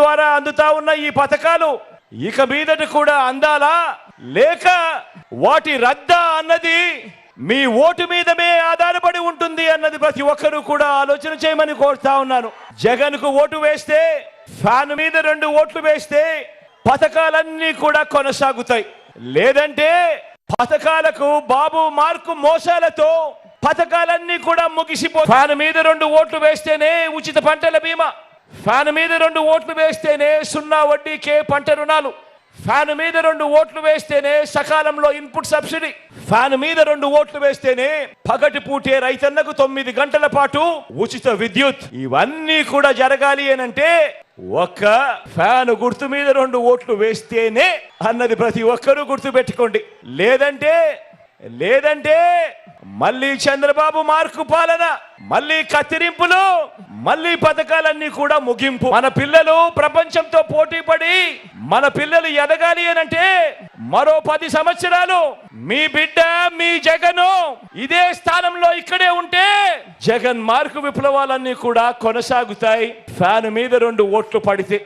ద్వారా అందుతా ఉన్న ఈ పథకాలు ఇక మీదట కూడా అందాలా? లేక వాటి రద్దా అన్నది మీ ఓటు మీదమే ఆధారపడి ఉంటుంది అన్నది ప్రతి ఒక్కరూ కూడా ఆలోచన చేయమని కోరుతా ఉన్నాను. జగన్కు ఓటు వేస్తే ఫ్యాన్ మీద రెండు ఓట్లు వేస్తే పథకాలన్నీ కూడా కొనసాగుతాయి. లేదంటే పథకాలకు బాబు మార్కు మోసాలతో పథకాలన్నీ కూడా ముగిసిపో ఫ్యాన్ మీద రెండు ఓట్లు వేస్తేనే ఉచిత పంటల బీమా. ఫ్యాన్ మీద రెండు ఓట్లు వేస్తేనే సున్నా వడ్డీకే పంట రుణాలు. ఫ్యాన్ మీద రెండు ఓట్లు వేస్తేనే సకాలంలో ఇన్పుట్ సబ్సిడీ. ఫ్యాన్ మీద రెండు ఓట్లు వేస్తేనే పగటి పూటే రైతన్నకు తొమ్మిది గంటల పాటు ఉచిత విద్యుత్. ఇవన్నీ కూడా జరగాలి అనంటే ఒక్క ఫ్యాన్ గుర్తు మీద రెండు ఓట్లు వేస్తేనే అన్నది ప్రతి ఒక్కరూ గుర్తు పెట్టుకోండి. లేదంటే లేదంటే మళ్ళీ చంద్రబాబు మార్కు పాలన మళ్ళీ కత్తిరింపులు మళ్ళీ పథకాలన్నీ కూడా ముగింపు. మన పిల్లలు ప్రపంచంతో పోటీ పడి మన పిల్లలు ఎదగాలి అని అంటే మరో పది సంవత్సరాలు మీ బిడ్డ మీ జగను ఇదే స్థానంలో ఇక్కడే ఉంటే జగన్ మార్కు విప్లవాలన్నీ కూడా కొనసాగుతాయి. ఫ్యాన్ మీద రెండు ఓట్లు పడితే